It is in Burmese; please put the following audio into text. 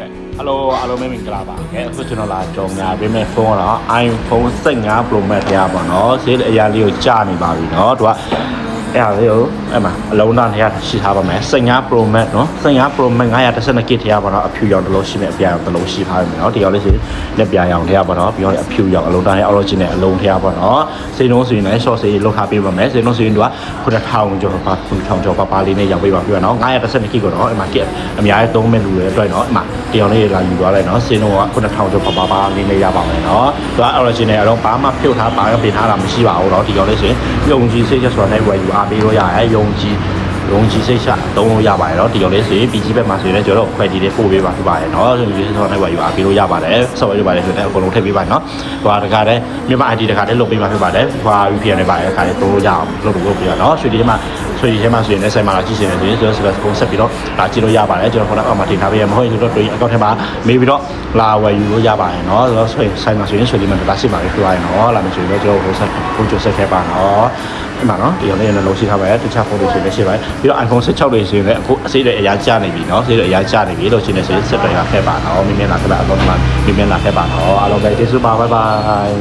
ကဲဟယ်လိုအားလုံးပဲမင်္ဂလာပါကဲအခုကျွန်တော်လာကြောင်ညာပေးမဲ့ဖုန်းကတော့ iPhone 15 Pro Max တရားပေါ့နော်ဈေးအရာလေးကိုကြာနေပါပြီနော်သူက အဲ့ဒါလေးကိုအဲ့မှာအလုံးသားတရားရှိထားပါမယ်15 Pro Max နော်15 Pro Max 912 GB တရားပေါ့နော်အဖြူရောင်တစ်လုံးရှိမယ်အပြာရောင်တစ်လုံးရှိထားမယ်နော်ဒီရောင်လေးစီလက်ပြာရောင်တရားပေါ့နော်ပြီးတော့အဖြူရောင်အလုံးသားရဲ့ origin နဲ့အလုံးတရားပေါ့နော်စိတ်လုံးဆိုရင်လည်း short စေးလောက်ထားပေးပါမယ်စိတ်လုံးဆိုရင်သူက9000ကျော်ပါ9000ကျော်ပါပါလေးနဲ့ရောက်ပေးပါပြပါနော်912 GB ကိုတော့အဲ့မှာ kit အများကြီးသုံးမဲ့လူတွေအတွက်နော်အဲ့မှာတရောင်လေးလာယူသွားလိုက်နော်စိတ်လုံးက9000ကျော်ပါပါပါလေးနဲ့ရပါမယ်နော်သူက origin နဲ့အတော့ဘာမှဖြုတ်ထားပါကပေးထားတာမရှိပါဘူးတော့ဒီရောင်လေးဆိုရင်ယုံကြည်စိတ်ချက်ဆိုတာနဲ့ဝယ်ယူအားပေးလို့ရတယ်ယုံကြည် လုံးကြီးစိတ်ချသုံးလို့ရပါတယ်เนาะဒီလိုလေးဆိုရင် PG ဘက်မှာဆိုရင်လည်းကျွန်တော်တို့ quality တွေပို့ပေးပါဖြစ်ပါတယ်เนาะဒီလိုဆိုတော့လည်းဝယ်ယူအားပေးလို့ရပါတယ်ဆော့ရပါတယ်ဆိုတော့အကုန်လုံးထည့်ပေးပါเนาะဟိုတခါတည်းမြန်မာ ID တခါတည်းလုပ်ပေးပါဖြစ်ပါတယ်ဟို VPN တွေပါတယ်တခါတည်းသုံးလို့ရအောင်လုပ်လို့လုပ်ပေးပါเนาะရွှေဒီထဲမှာရွှေဒီထဲမှာဆိုရင်လည်းဆိုင်မှာလာကြည့်ရှင်နေဆိုရင်ကျွန်တော်ဆက်ပုံဆက်ပြီးတော့လာကြည့်လို့ရပါတယ်ကျွန်တော်ခုနကအောက်မှာတင်ထားပေးရမဟုတ်ရင်တို့တွေ့အကောင့်ထဲမှာမေးပြီးတော့လာဝယ်ယူလို့ရပါတယ်เนาะဆိုတော့ဆိုရင်ဆိုင်မှာဆိုရင်ရွှေဒီမှာလာစစ်ပါလေပြရရင်เนาะလာမယ်ဆိုရင်တော့ကျွန်တော်ဟိုဆက်ပုံချိုဆက်ခဲ့ပါเนาะ အဲ့မှာနော်ဒီရောင်လေးရလုံးရှိထားပါတယ်တခြားဖုန်းတွေဆိုလည်းရှိပါတယ်ပြီးတော့ iPhone 16တွေဆိုရင်လည်းအခုအစိမ့်တွေအများကျနေပြီနော်စိမ့်တွေအများကျနေပြီလို့ရှင်းနေဆိုရင်ဆက်တွေရခဲ့ပါနော်မြင်မြင်လာခဲ့ပါအလုံးမှာမြင်မြင်လာခဲ့ပါနော်အားလုံးပဲကျေးဇူးပါဘိုင်ဘိုင်